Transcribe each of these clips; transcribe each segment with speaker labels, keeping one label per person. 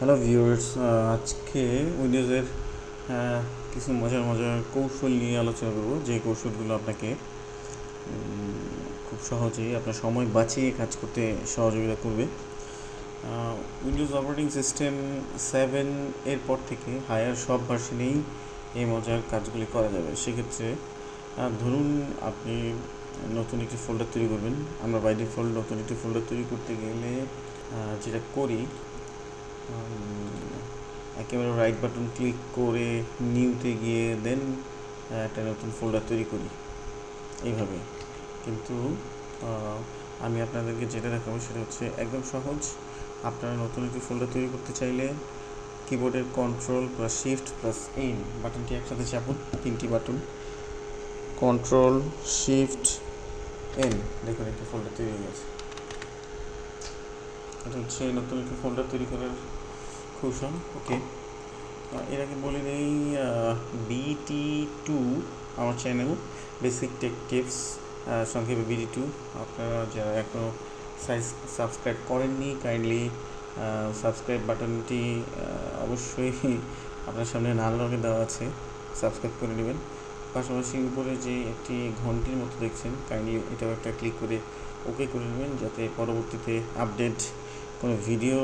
Speaker 1: Hello viewers আজকে উইন্ডোজের কিছু মজার মজার কৌশল নিয়ে আলোচনা করব। যে কৌশলগুলো আপনাকে খুব সহজেই আপনার সময় বাঁচিয়ে কাজ করতে সহযোগিতা করবে। উইন্ডোজ অপারেটিং সিস্টেম সেভেন এর পর থেকে হায়ার সব ভার্সনেই এই মজার কাজগুলি করা যাবে। সেক্ষেত্রে ধরুন আপনি নতুন একটি ফোল্ডার তৈরি করবেন। আমরা বাই ফোল্ড নতুন একটি ফোল্ডার তৈরি করতে গেলে যেটা করি একেবারে রাইট বাটন ক্লিক করে নিউতে গিয়ে দেন একটা নতুন ফোল্ডার তৈরি করি, এইভাবে। কিন্তু আমি আপনাদেরকে যেটা দেখাবো সেটা হচ্ছে একদম সহজ। আপনারা নতুন একটি ফোল্ডার তৈরি করতে চাইলে কিবোর্ডের control plus shift plus N বাটনটি একসাথে চাপুন, তিনটি বাটন কন্ট্রোল শিফট এন দেখুন একটি ফোল্ডার তৈরি হয়ে গেছে। এটা হচ্ছে নতুন একটি ফোল্ডার তৈরি করার কৌশল ওকে এর আগে বলে নেই বিটি টু আমার চ্যানেল বেসিক টেক টিপস সংক্ষেপে বিটি টু আপনারা যারা এখনও সাইজ সাবস্ক্রাইব করেননি কাইন্ডলি সাবস্ক্রাইব বাটনটি অবশ্যই আপনার সামনে নাল রঙে দেওয়া আছে সাবস্ক্রাইব করে নেবেন। পাশাপাশি উপরে যে একটি ঘন্টির মতো দেখছেন কাইন্ডলি এটাও একটা ক্লিক করে ওকে করে নেবেন, যাতে পরবর্তীতে আপডেট কোনো ভিডিও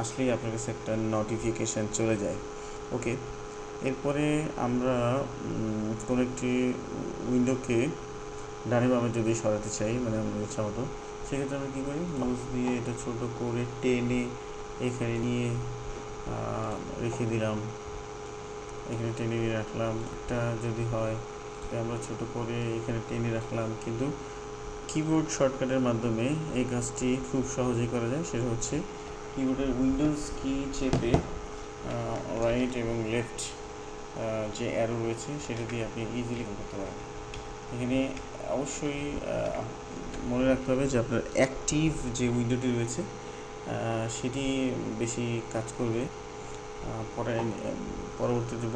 Speaker 1: আসলেই আপনার কাছে একটা নোটিফিকেশান চলে যায়। ওকে এরপরে আমরা কোনো একটি উইন্ডোকে ডানে বামে যদি সরাতে চাই মানে আমরা ইচ্ছা মতো, সেক্ষেত্রে আমরা কী করি? মাউস দিয়ে এটা ছোট করে টেনে এখানে নিয়ে রেখে দিলাম। এখানে টেনে নিয়ে রাখলাম। এটা যদি হয় আমরা ছোট করে এখানে টেনে রাখলাম। কিন্তু কিবোর্ড শর্টকাটের মাধ্যমে এই কাজটি খুব সহজেই করা যায়। সেটা হচ্ছে কিবোর্ডের উইন্ডোজ কি চেপে রাইট এবং লেফট যে অ্যারো রয়েছে সেটা দিয়ে আপনি ইজিলি করতে পারেন। এখানে অবশ্যই মনে রাখতে হবে যে আপনার অ্যাক্টিভ যে উইন্ডোটি রয়েছে সেটি বেশি কাজ করবে পরে পরবর্তীতে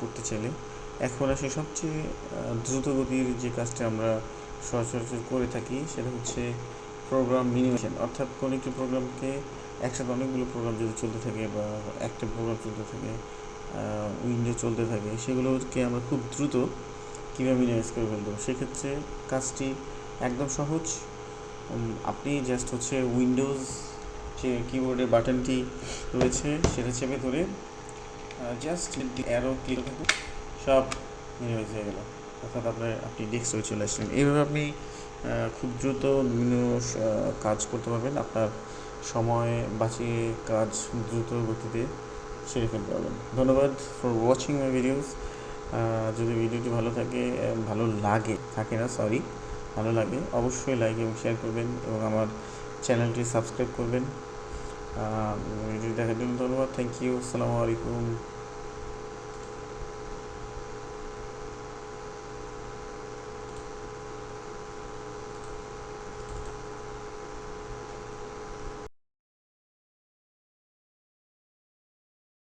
Speaker 1: করতে চাইলে। এখন আসে সবচেয়ে আহ, দ্রুতগতির যে কাজটা আমরা সচরাচর করে থাকি, সেটা হচ্ছে প্রোগ্রাম মিনিমেশন অর্থাৎ কোনো একটি প্রোগ্রামকে একসাথে অনেকগুলো প্রোগ্রাম যদি চলতে থাকে বা একটা প্রোগ্রাম চলতে থাকে উইন্ডো চলতে থাকে, সেগুলোকে আমরা খুব দ্রুত কীভাবে মিনিমাইজ করে ফেলব সেক্ষেত্রে কাজটি একদম সহজ। আপনি জাস্ট হচ্ছে উইন্ডোজ যে কিবোর্ডের বাটনটি রয়েছে, সেটা চেপে ধরে জাস্ট অ্যারো ক্লিক সব মিনিমাইজ হয়ে গেল। অর্থাৎ আপনার আপনি ডেস্কটপে চলে আসলেন। এইভাবে আপনি খুব দ্রুত বিভিন্ন কাজ করতে পারবেন। আপনার সময় বাঁচিয়ে কাজ দ্রুত গতিতে সেরে ফেলতে পারবেন। ধন্যবাদ ফর ওয়াচিং মাই ভিডিওস যদি ভিডিওটি ভালো থাকে ভালো লাগে, থাকে না সরি ভালো লাগে, অবশ্যই লাইক এবং শেয়ার করবেন এবং আমার চ্যানেলটি সাবস্ক্রাইব করবেন। ভিডিওটি দেখার জন্য ধন্যবাদ। থ্যাংক ইউ আসসালামু আলাইকুম।